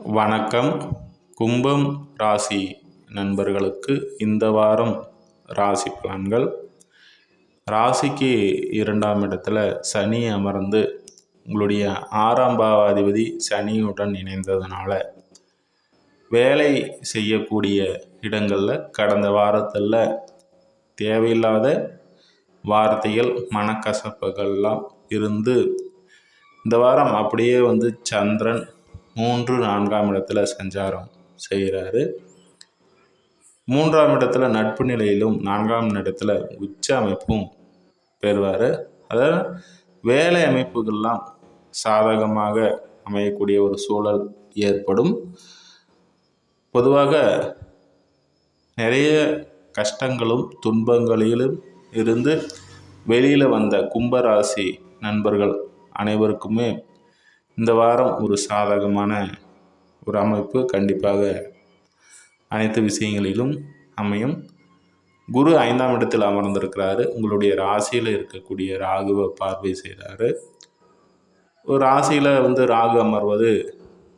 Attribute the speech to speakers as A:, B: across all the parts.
A: வணக்கம். கும்பம் ராசி நண்பர்களுக்கு இந்த வாரம் ராசி பலன்கள். ராசிக்கு இரண்டாம் இடத்துல சனி அமர்ந்து உங்களுடைய ஆறாம் பாவாதிபதி சனியுடன் இணைந்ததுனால வேலை செய்யக்கூடிய இடங்களில் கடந்த வாரத்தில் தேவையில்லாத வார்த்தைகள் மனக்கசப்புகள்லாம் இருந்து இந்த வாரம் அப்படியே வந்து சந்திரன் மூன்று நான்காம் இடத்துல சஞ்சாரம் செய்கிறாரு. மூன்றாம் இடத்துல நட்பு நிலையிலும் நான்காம் இடத்துல உச்ச அமைப்பும் பெறுவார். அதாவது வேலை அமைப்புகள்லாம் சாதகமாக அமையக்கூடிய ஒரு சூழல் ஏற்படும். பொதுவாக நிறைய கஷ்டங்களும் துன்பங்களிலும் இருந்து வெளியில் வந்த கும்பராசி நண்பர்கள் அனைவருக்குமே இந்த வாரம் ஒரு சாதகமான ஒரு அமைப்பு கண்டிப்பாக அனைத்து விஷயங்களிலும் அமையும். குரு ஐந்தாம் இடத்தில் அமர்ந்திருக்கிறாரு. உங்களுடைய ராசியில் இருக்கக்கூடிய ராகுவை பார்வை செய்கிறாரு ஒரு ராசியில் வந்து ராகு அமர்வது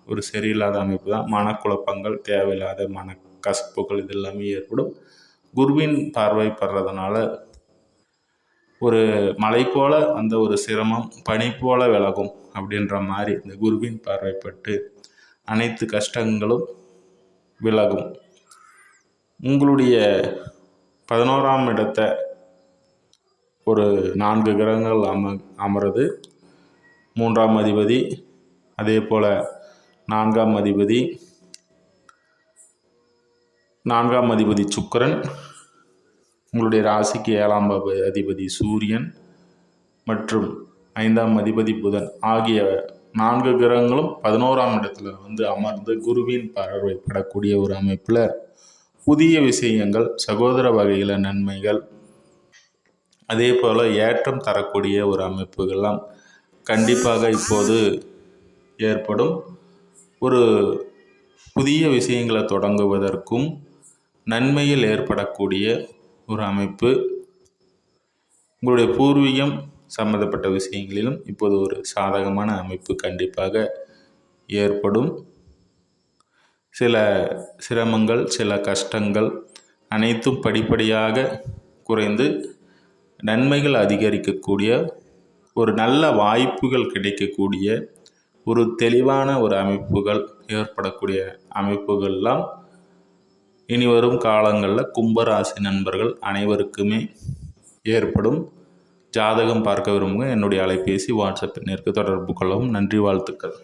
A: ஒரு சரியில்லாத அமைப்பு தான். மனக்குழப்பங்கள் தேவையில்லாத மன கசப்புகள் இதெல்லாமே ஏற்படும். குருவின் பார்வை படுறதுனால ஒரு மலை போல அந்த ஒரு சிரமம் பனி போல விலகும் அப்படின்ற மாதிரி இந்த குருவின் பார்வைப்பட்டு அனைத்து கஷ்டங்களும் விலகும். உங்களுடைய பதினோராம் இடத்தை ஒரு நான்கு கிரகங்கள் அம அமருது. மூன்றாம் அதிபதி அதே போல் நான்காம் அதிபதி நான்காம் அதிபதி சுக்கரன் உங்களுடைய ராசிக்கு ஏழாம் அதிபதி சூரியன் மற்றும் ஐந்தாம் அதிபதி புதன் ஆகிய நான்கு கிரகங்களும் பதினோராம் இடத்துல வந்து அமர்ந்து குருவின் பார்வைப்படக்கூடிய ஒரு அமைப்பில் புதிய விஷயங்கள் சகோதர வகையில் நன்மைகள் அதே போல் ஏற்றம் தரக்கூடிய ஒரு அமைப்புகள்லாம் கண்டிப்பாக இப்போது ஏற்படும். ஒரு புதிய விஷயங்களை தொடங்குவதற்கும் நன்மையில் ஏற்படக்கூடிய ஒரு அமைப்பு. உங்களுடைய பூர்வீகம் சம்மந்தப்பட்ட விஷயங்களிலும் இப்போது ஒரு சாதகமான அமைப்பு கண்டிப்பாக ஏற்படும். சில சிரமங்கள் சில கஷ்டங்கள் அனைத்தும் படிப்படியாக குறைந்து நன்மைகள் அதிகரிக்கக்கூடிய ஒரு நல்ல வாய்ப்புகள் கிடைக்கக்கூடிய ஒரு தெளிவான ஒரு அமைப்புகள் ஏற்படக்கூடிய அமைப்புகள்லாம் இனி வரும் காலங்களில் கும்பராசி நண்பர்கள் அனைவருக்குமே ஏற்படும் ஜாதகம் பார்க்க விரும்புங்க. என்னுடைய அலைபேசி வாட்ஸ்அப் எண்ணிற்கு தொடர்பு கொள்ளவும். நன்றி வாழ்த்துக்கள்.